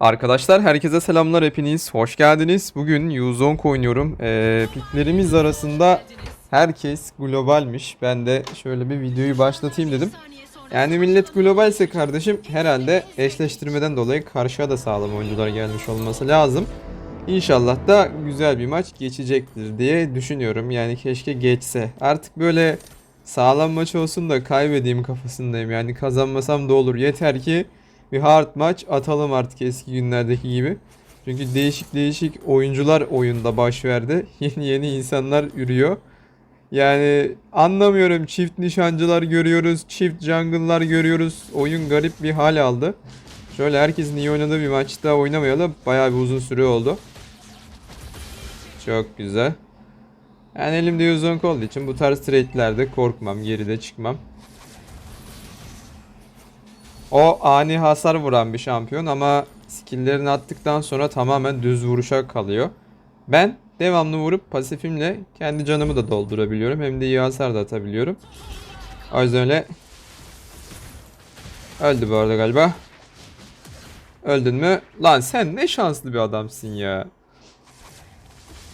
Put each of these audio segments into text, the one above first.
Arkadaşlar herkese selamlar hepiniz. Hoş geldiniz. Bugün Yuzong oynuyorum. Ee, piklerimiz arasında herkes globalmiş. Ben de şöyle bir videoyu başlatayım dedim. Yani millet globalse kardeşim herhalde eşleştirmeden dolayı karşıya da sağlam oyuncular gelmiş olması lazım. İnşallah da güzel bir maç geçecektir diye düşünüyorum. Yani keşke geçse. Artık böyle sağlam maç olsun da kaybedeyim kafasındayım. Yani kazanmasam da olur. Yeter ki bir hard maç atalım artık eski günlerdeki gibi. Çünkü değişik değişik oyuncular oyunda baş verdi. Yeni yeni insanlar ürüyor. Yani anlamıyorum çift nişancılar görüyoruz, çift jungle'lar görüyoruz. Oyun garip bir hal aldı. Şöyle herkesin iyi oynadığı bir maçta oynamayalı bayağı bir uzun süre oldu. Çok güzel. Yani elimde Yuzong olduğu için bu tarz trade'lerde korkmam, geride çıkmam. O ani hasar vuran bir şampiyon ama skill'lerini attıktan sonra tamamen düz vuruşa kalıyor. Ben devamlı vurup pasifimle kendi canımı da doldurabiliyorum. Hem de iyi hasar da atabiliyorum. O yüzden öyle Öldü bu arada galiba. Öldün mü? Lan sen ne şanslı bir adamsın ya.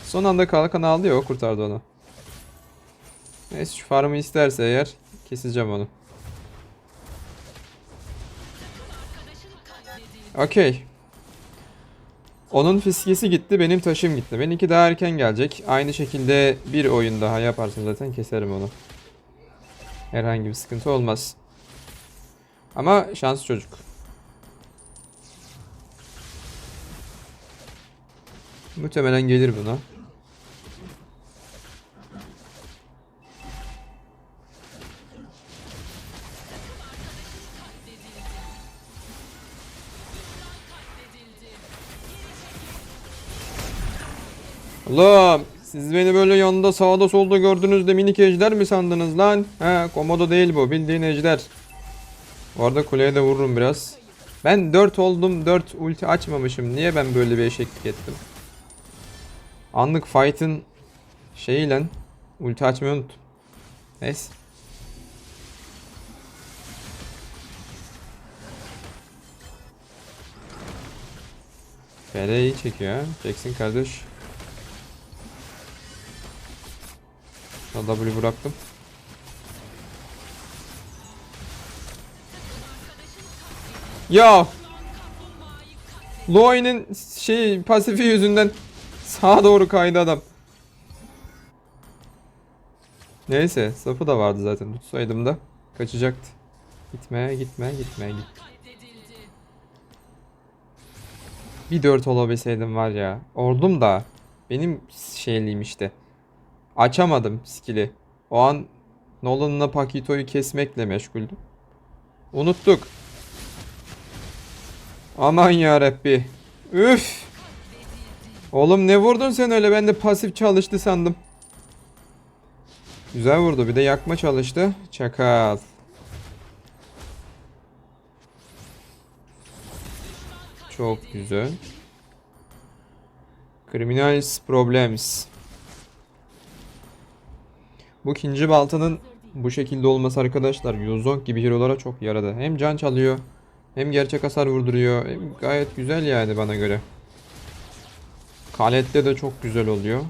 Son anda kalkan aldı ya o kurtardı onu. Neyse şu farmı isterse eğer keseceğim onu. Okey. Onun fiskesi gitti, benim taşım gitti. Benimki daha erken gelecek. Aynı şekilde bir oyun daha yaparsın zaten keserim onu. Herhangi bir sıkıntı olmaz. Ama şans çocuk. Muhtemelen gelir buna. Oğlum siz beni böyle yanında sağda solda gördüğünüzde minik ejder mi sandınız lan? He komodo değil bu bildiğin ejder. Bu arada kuleye de vururum biraz. Ben 4 oldum 4 ulti açmamışım. Niye ben böyle bir eşeklik ettim? Anlık fight'ın şeyiyle ulti açmayı unuttum. Neyse. FR iyi çekiyor. Jackson kardeş. W bıraktım. Ya. Loi'nin şey pasifi yüzünden sağa doğru kaydı adam. Neyse sapı da vardı zaten tutsaydım da kaçacaktı. Gitme gitme gitme git. Bir dört olabilseydim var ya. Ordum da benim şeyliyim işte. Açamadım skill'i. O an Nolan'la Pakito'yu kesmekle meşguldüm. Unuttuk. Aman ya Rabbi. Üf. Oğlum ne vurdun sen öyle? Ben de pasif çalıştı sandım. Güzel vurdu. Bir de yakma çalıştı. Çakal. Çok güzel. Criminals Problems. Bu ikinci baltanın bu şekilde olması arkadaşlar Yuzong gibi hero'lara çok yaradı. Hem can çalıyor hem gerçek hasar vurduruyor. Hem gayet güzel yani bana göre. Kalette de çok güzel oluyor.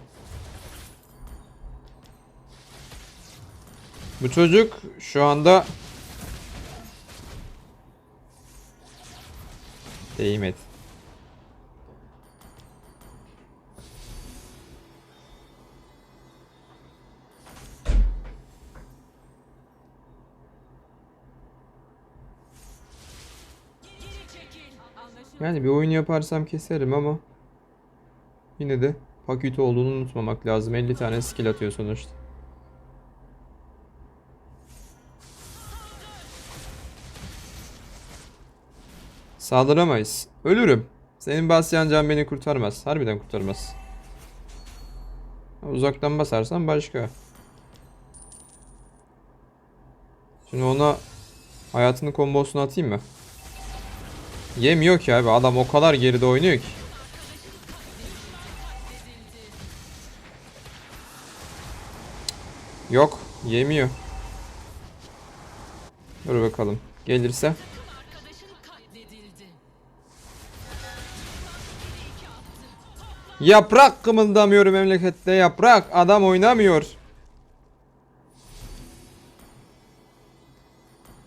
Bu çocuk şu anda Deyim et. Yani bir oyun yaparsam keserim ama yine de paketi olduğunu unutmamak lazım. 50 tane skill atıyor sonuçta. Saldıramayız. Ölürüm. Senin basyan can beni kurtarmaz. Harbiden kurtarmaz. Uzaktan basarsan başka. Şimdi ona hayatını kombosunu atayım mı? Yemiyor ki abi. Adam o kadar geride oynuyor ki. Yok. Yemiyor. Dur bakalım. Gelirse. Yaprak kımıldamıyor memlekette yaprak. Adam oynamıyor.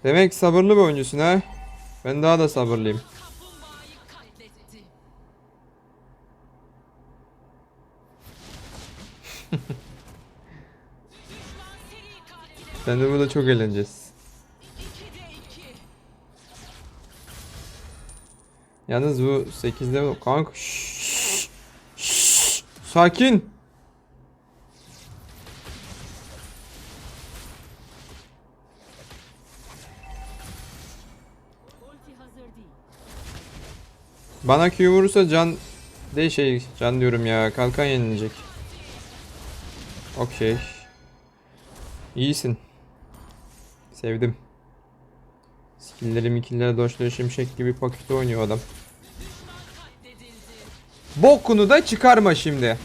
Demek sabırlı bir oyuncusun ha. Ben daha da sabırlıyım. Sen de burada çok eğleneceğiz. 2'de 2. Yalnız bu 8'de mi? Kanka şşş, sakin. Bana Q vurursa can de şey can diyorum ya kalkan yenilecek. Okey. İyisin. Sevdim. Skill'leri mikillere doşları şimşek gibi paketi oynuyor adam. Bokunu da çıkarma şimdi.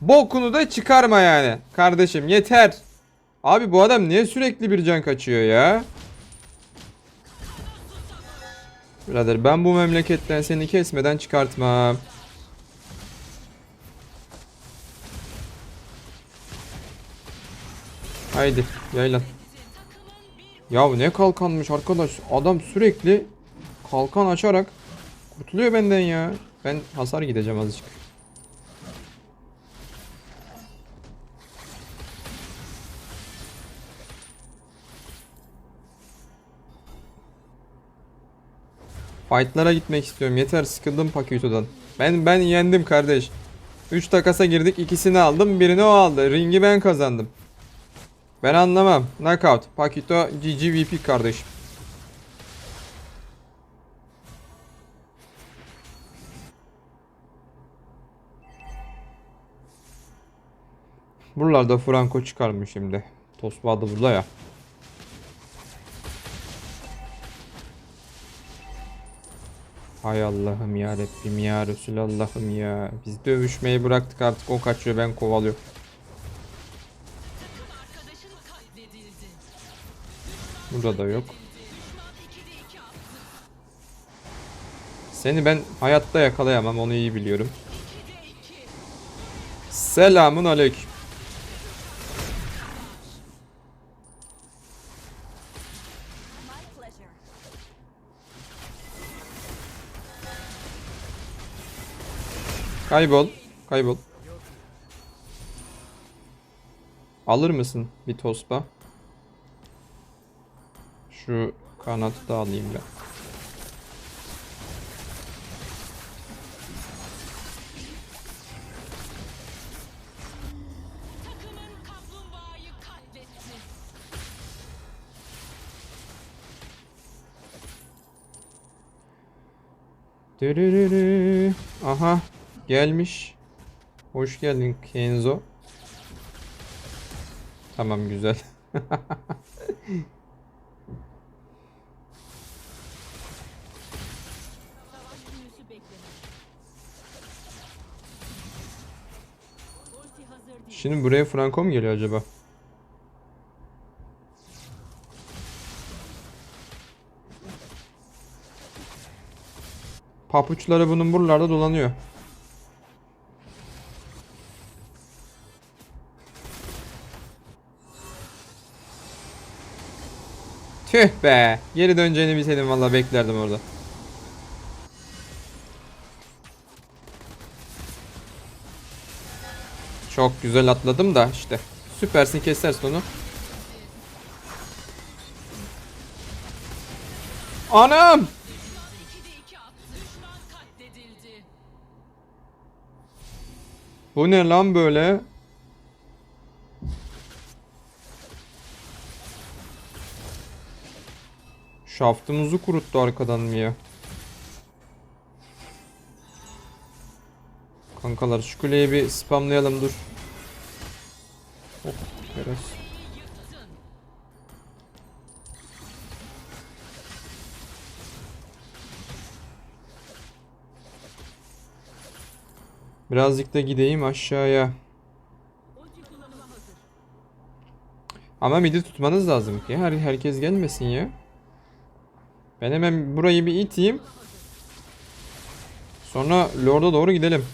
Bokunu da çıkarma yani. Kardeşim yeter. Abi bu adam niye sürekli bir can kaçıyor ya? Birader ben bu memleketten seni kesmeden çıkartmam. Haydi yaylan. Ya ne kalkanmış arkadaş. Adam sürekli kalkan açarak kurtuluyor benden ya. Ben hasar gideceğim azıcık. Fight'lara gitmek istiyorum. Yeter sıkıldım Pakito'dan. Ben ben yendim kardeş. 3 takasa girdik. ikisini aldım. Birini o aldı. Ringi ben kazandım. Ben anlamam. Knockout. Pakito GG VP kardeşim. Buralarda Franco çıkarmış şimdi. Tosba da burada ya. Hay Allah'ım ya Rabbim ya Resulallah'ım ya. Biz dövüşmeyi bıraktık artık o kaçıyor ben kovalıyorum. Burada da yok. Düşman 2'de 2 attı. Seni ben hayatta yakalayamam onu iyi biliyorum. 2'de 2. Selamun aleyküm. Kaybol. Kaybol. Alır mısın bir tospa? Şu kanatı da alayım ben. Dırırırı. Aha gelmiş. Hoş geldin Kenzo. Tamam güzel. Şimdi buraya Franco mu geliyor acaba? Papuçları bunun buralarda dolanıyor. Tüh be. Geri döneceğini bilseydim valla beklerdim orada. Çok güzel atladım da işte. Süpersin kesersin onu. Anam! Düşman 2'de 2 attı. Düşman katledildi. Bu ne lan böyle? Şaftımızı kuruttu arkadan mı ya? Kankalar şu kuleyi bir spamlayalım dur. Oh, biraz. Birazcık da gideyim aşağıya. Ama midi tutmanız lazım ki her herkes gelmesin ya. Ben hemen burayı bir iteyim. Sonra Lord'a doğru gidelim.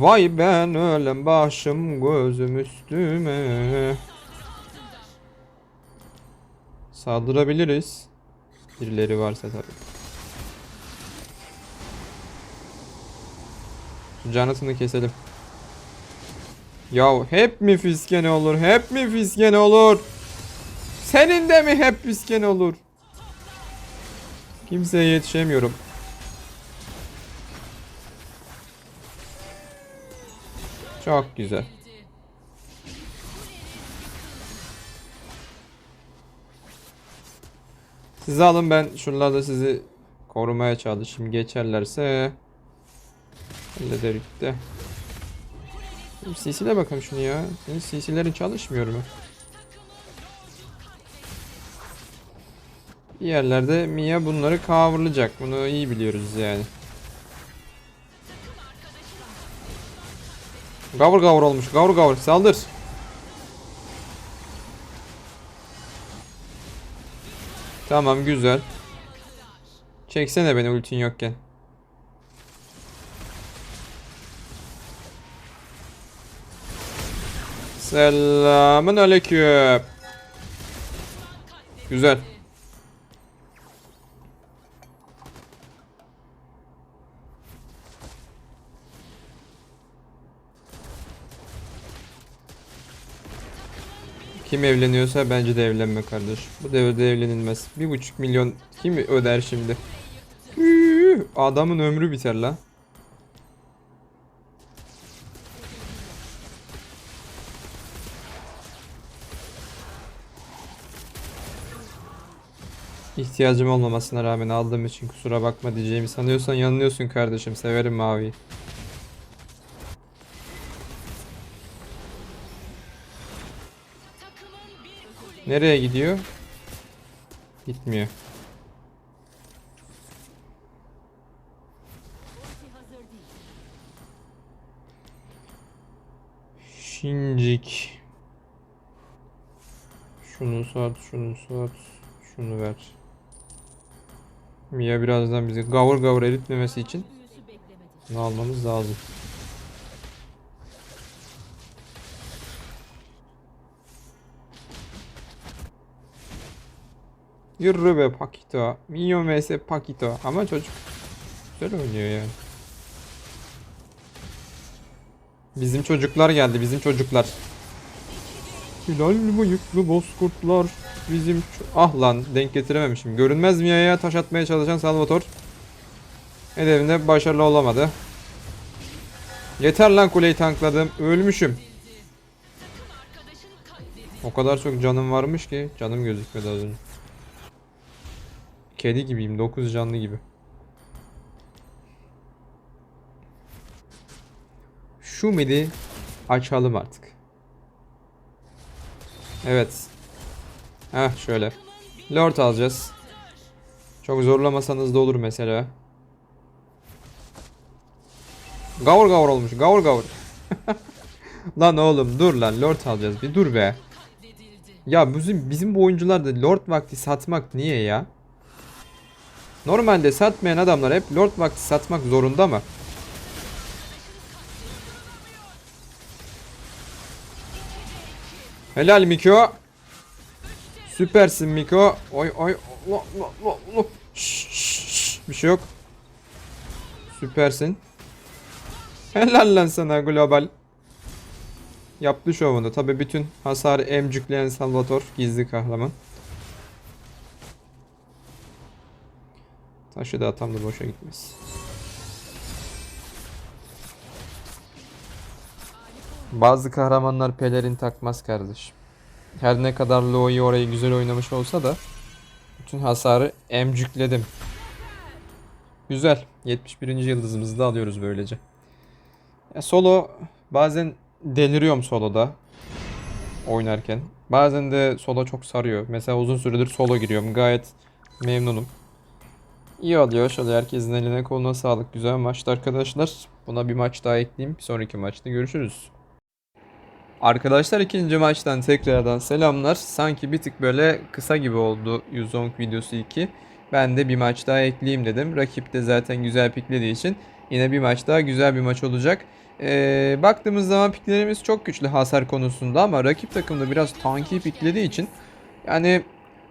Vay ben ölem başım gözüm üstüme. Saldırabiliriz. Birileri varsa tabii. Canatını keselim. Ya hep mi fiskene olur? Hep mi fiskene olur? Senin de mi hep fiskene olur? Kimseye yetişemiyorum. Çok güzel. Sizi alın ben şuralarda sizi korumaya çalışayım. Geçerlerse hallederik de. CC'le bakalım şunu ya. Senin CC'lerin çalışmıyor mu? Bir yerlerde Mia bunları kavurlayacak. Bunu iyi biliyoruz yani. Gavur gavur olmuş. Gavur gavur saldır. Tamam güzel. Çeksene beni ultin yokken. Selamın aleyküm. Güzel. Kim evleniyorsa bence de evlenme kardeş. Bu devirde evlenilmez. Bir buçuk milyon kim öder şimdi? Adamın ömrü biter la. İhtiyacım olmamasına rağmen aldığım için kusura bakma diyeceğimi sanıyorsan yanılıyorsun kardeşim. Severim maviyi. Nereye gidiyor? Gitmiyor. Şincik. Şunu sat, şunu sat, şunu ver. Mia birazdan bizi gavur gavur eritmemesi için bunu almamız lazım. Yürü be Pakito. Mio vs Pakito. Ama çocuk güzel oynuyor yani. Bizim çocuklar geldi. Bizim çocuklar. Hilal bıyıklı bozkurtlar. Bizim Ah lan denk getirememişim. Görünmez Mia'ya taş atmaya çalışan Salvatore. Hedefinde başarılı olamadı. Yeter lan kuleyi tankladım. Ölmüşüm. O kadar çok canım varmış ki canım gözükmedi az önce. Kedi gibiyim 9 canlı gibi. Şu midi açalım artık. Evet. Heh şöyle. Lord alacağız. Çok zorlamasanız da olur mesela. Gavur gavur olmuş. Gavur gavur. lan oğlum dur lan Lord alacağız. Bir dur be. Ya bizim bizim bu oyuncular da Lord vakti satmak niye ya? Normalde satmayan adamlar hep Lord vakti satmak zorunda mı? Helal Miko. Süpersin Miko. Oy oy. Allah Allah Allah. Şşş, şşş, şşş. Bir şey yok. Süpersin. Helal lan sana global. Yaptı şovunu. Tabi bütün hasarı emcükleyen Salvator gizli kahraman. Taşı da atam da boşa gitmez. Bazı kahramanlar pelerin takmaz kardeş. Her ne kadar Lo'yu orayı güzel oynamış olsa da bütün hasarı emcükledim. Güzel. 71. yıldızımızı da alıyoruz böylece. Ya solo bazen deliriyorum soloda oynarken. Bazen de solo çok sarıyor. Mesela uzun süredir solo giriyorum. Gayet memnunum. İyi oluyor. Şöyle herkesin eline koluna sağlık. Güzel maçtı arkadaşlar. Buna bir maç daha ekleyeyim. Bir sonraki maçta görüşürüz. Arkadaşlar ikinci maçtan tekrardan selamlar. Sanki bir tık böyle kısa gibi oldu Yuzong videosu 2. Ben de bir maç daha ekleyeyim dedim. Rakip de zaten güzel piklediği için Yine bir maç daha güzel bir maç olacak. Ee, baktığımız zaman piklerimiz çok güçlü hasar konusunda ama rakip takımda biraz tanki piklediği için yani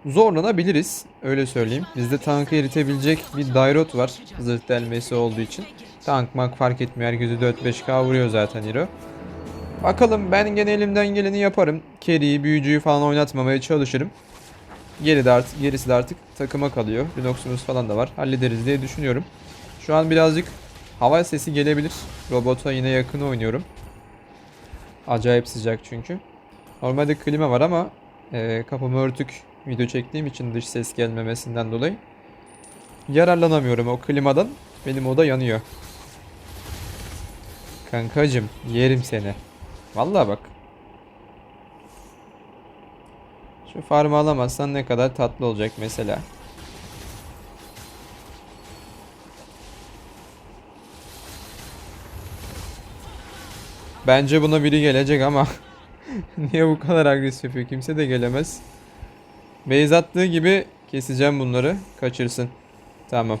zorlanabiliriz. Öyle söyleyeyim. Bizde tankı eritebilecek bir Dairot var. Zırh delmesi olduğu için. Tank mak fark etmiyor. Herkesi 4-5k vuruyor zaten Hero. Bakalım ben gene elimden geleni yaparım. Carry'i, büyücüyü falan oynatmamaya çalışırım. Geri de artık, gerisi de artık takıma kalıyor. Lunox'umuz falan da var. Hallederiz diye düşünüyorum. Şu an birazcık hava sesi gelebilir. Robota yine yakın oynuyorum. Acayip sıcak çünkü. Normalde klima var ama e, kapımı örtük video çektiğim için dış ses gelmemesinden dolayı yararlanamıyorum o klimadan. Benim oda yanıyor. Kankacım yerim seni. Vallahi bak. Şu farmı alamazsan ne kadar tatlı olacak mesela. Bence buna biri gelecek ama niye bu kadar agresif? Kimse de gelemez. Beyz attığı gibi keseceğim bunları. Kaçırsın. Tamam.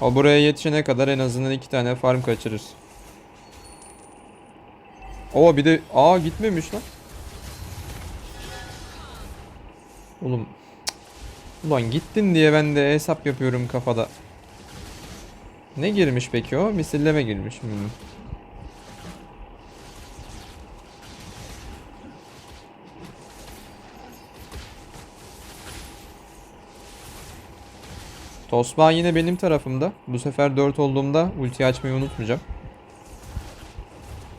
O buraya yetişene kadar en azından iki tane farm kaçırır. O bir de aa gitmemiş lan. Oğlum. Ulan gittin diye ben de hesap yapıyorum kafada. Ne girmiş peki o? Misilleme girmiş. Hmm. Tosba yine benim tarafımda. Bu sefer 4 olduğumda ulti açmayı unutmayacağım.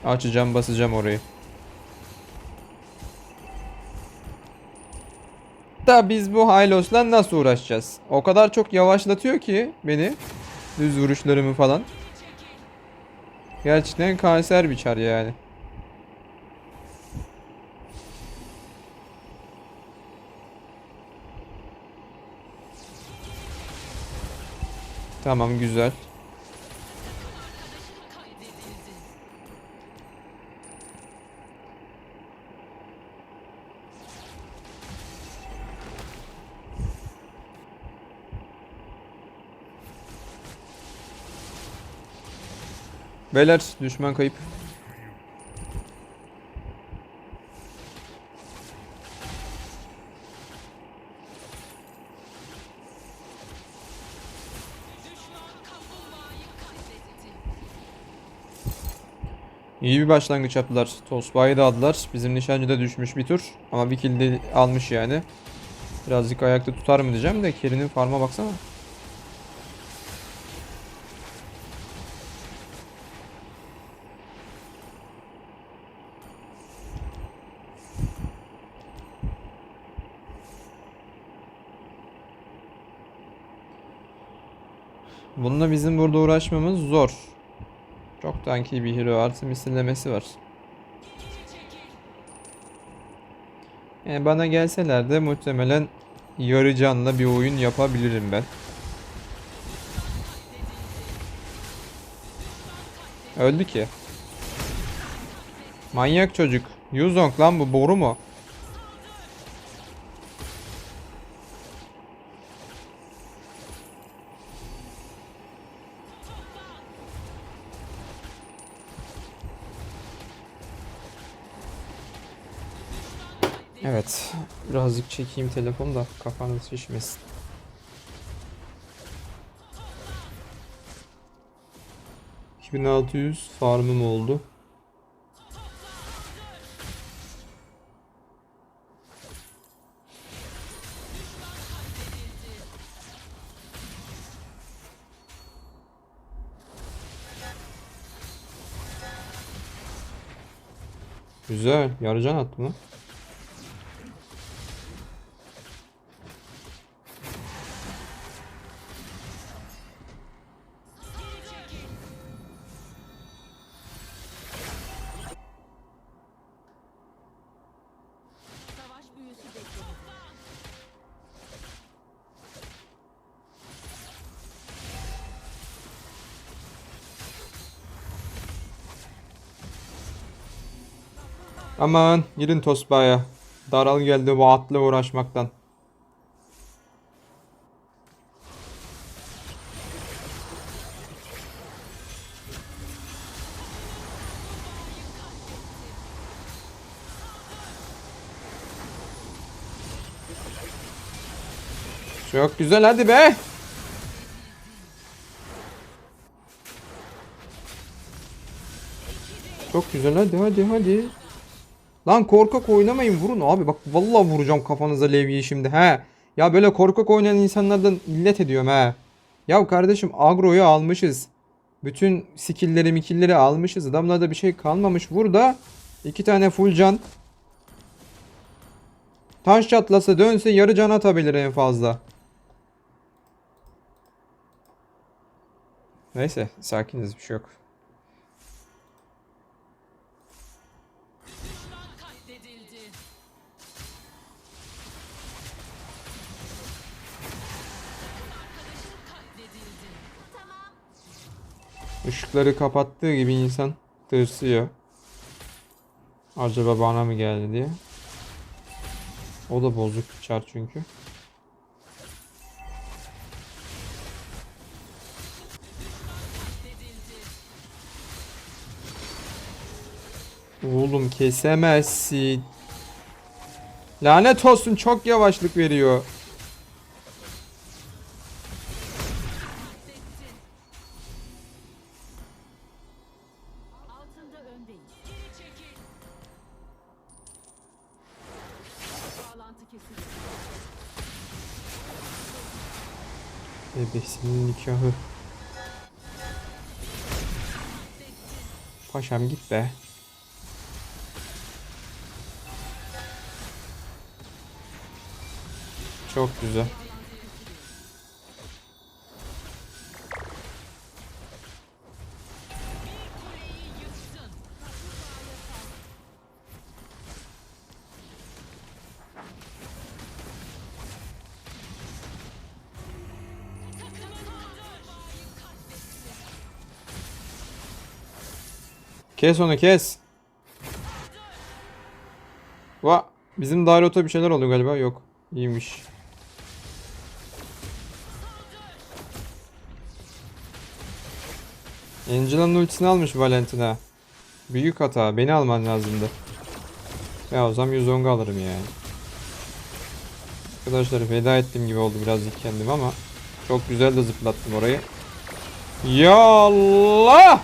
Açacağım basacağım orayı. Da biz bu Hylos'la nasıl uğraşacağız? O kadar çok yavaşlatıyor ki beni. Düz vuruşlarımı falan. Gerçekten kanser biçer yani. Tamam güzel. Beyler düşman kayıp. İyi bir başlangıç yaptılar. Tosba'yı da aldılar. Bizim nişancı da düşmüş bir tur. Ama bir kill de almış yani. Birazcık ayakta tutar mı diyeceğim de Keri'nin farma baksana. Bununla bizim burada uğraşmamız zor. Çok tanki bir hero artı misillemesi var. Yani bana gelseler de muhtemelen yarı canla bir oyun yapabilirim ben. Öldü ki. Manyak çocuk. Yuzong lan bu boru mu? Evet. Birazcık çekeyim telefonu da kafanız şişmesin. ...2600 farmım oldu. Güzel. Yarıcan attı mı? Aman gidin Tosba'ya. Daral geldi bu atla uğraşmaktan. Çok güzel hadi be. Çok güzel hadi hadi hadi. Lan korkak oynamayın vurun abi bak vallahi vuracağım kafanıza levyeyi şimdi he. Ya böyle korkak oynayan insanlardan illet ediyorum he. Ya kardeşim agroyu almışız. Bütün skill'leri mikilleri almışız. Adamlarda bir şey kalmamış. Vur da iki tane full can. Taş çatlasa dönse yarı can atabilir en fazla. Neyse sakiniz bir şey yok. Işıkları kapattığı gibi insan tırsıyor. Acaba bana mı geldi diye. O da bozuk çar çünkü. Oğlum kesemezsin. Lanet olsun çok yavaşlık veriyor. Bebesinin nikahı. Paşam git be. Çok güzel. Kes onu kes. Va bizim Dairot'a bir şeyler oldu galiba. Yok. İyiymiş. Angela'nın ultisini almış Valentina. Büyük hata. Beni alman lazımdı. Ya o zaman 110 alırım yani. Arkadaşlar feda ettiğim gibi oldu birazcık kendim ama çok güzel de zıplattım orayı. Ya Allah!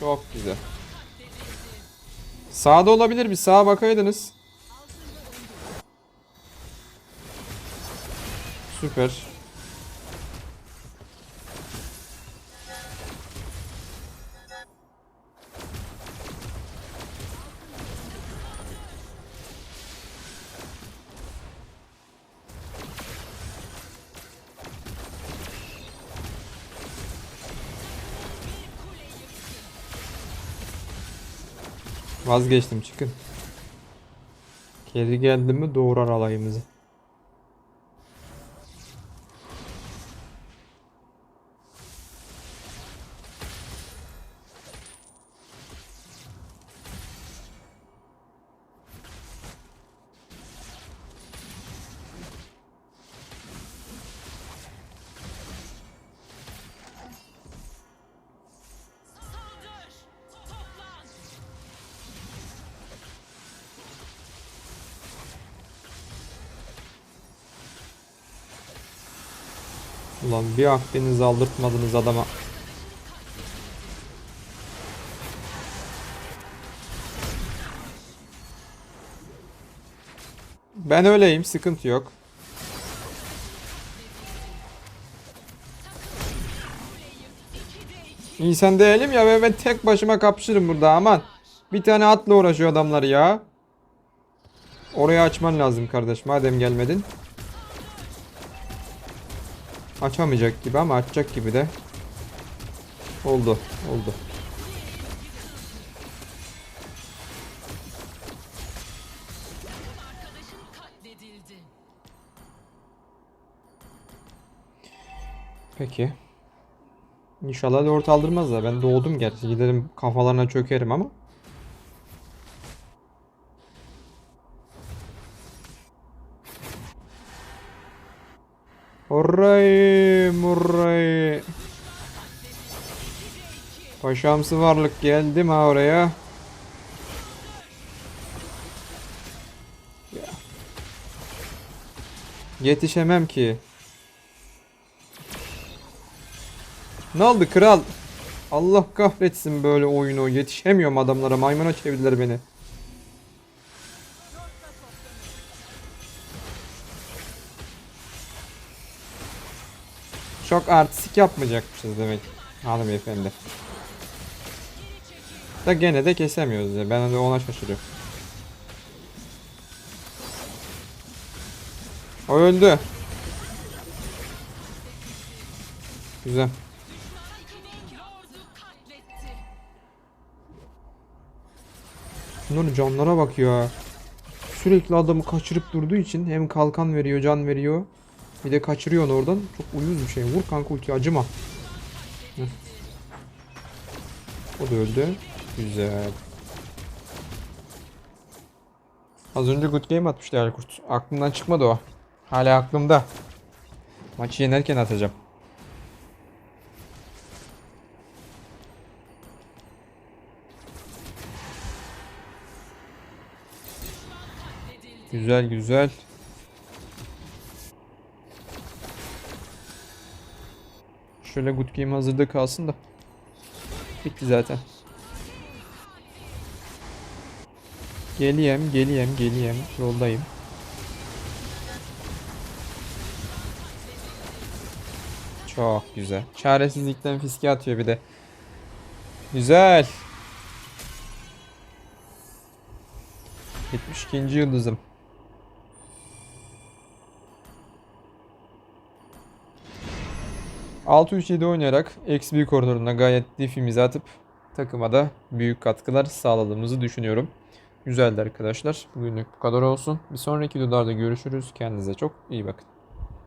Çok güzel. Sağda olabilir bir sağa bakaydınız. Süper. Vazgeçtim çıkın. Geri geldi mi doğurar alayımızı. Ulan bir Akdeniz aldırtmadınız adama. Ben öyleyim sıkıntı yok. İnsan değilim ya ve ben tek başıma kapışırım burada aman. Bir tane atla uğraşıyor adamlar ya. Orayı açman lazım kardeş madem gelmedin. Açamayacak gibi ama açacak gibi de. Oldu, oldu. Peki. İnşallah lord aldırmazlar. Ben doğdum gerçi. Giderim kafalarına çökerim ama. Orayı murrayı. Paşamsı varlık geldi mi oraya? Yetişemem ki. Ne oldu kral? Allah kahretsin böyle oyunu. Yetişemiyorum adamlara. Maymuna çevirdiler beni. Çok artistik yapmayacakmışız demek hanımefendi. Da gene de kesemiyoruz ya. Ben de ona şaşırıyorum. O öldü. Güzel. Bunların canlara bak ya. Sürekli adamı kaçırıp durduğu için hem kalkan veriyor, can veriyor. Bir de kaçırıyor onu oradan. Çok uyuz bir şey. Vur kanka ulti acıma. O da öldü. Güzel. Az önce good game atmıştı Erkurt. Aklımdan çıkmadı o. Hala aklımda. Maçı yenerken atacağım. Güzel güzel. Şöyle good game hazırda kalsın da. Bitti zaten. Geliyem, geliyem, geliyem. Yoldayım. Çok güzel. Çaresizlikten fiske atıyor bir de. Güzel. 72. yıldızım. Altı 3 7 oynayarak XP koridoruna gayet difimizi atıp takıma da büyük katkılar sağladığımızı düşünüyorum. Güzeldi arkadaşlar. Bugünlük bu kadar olsun. Bir sonraki videolarda görüşürüz. Kendinize çok iyi bakın.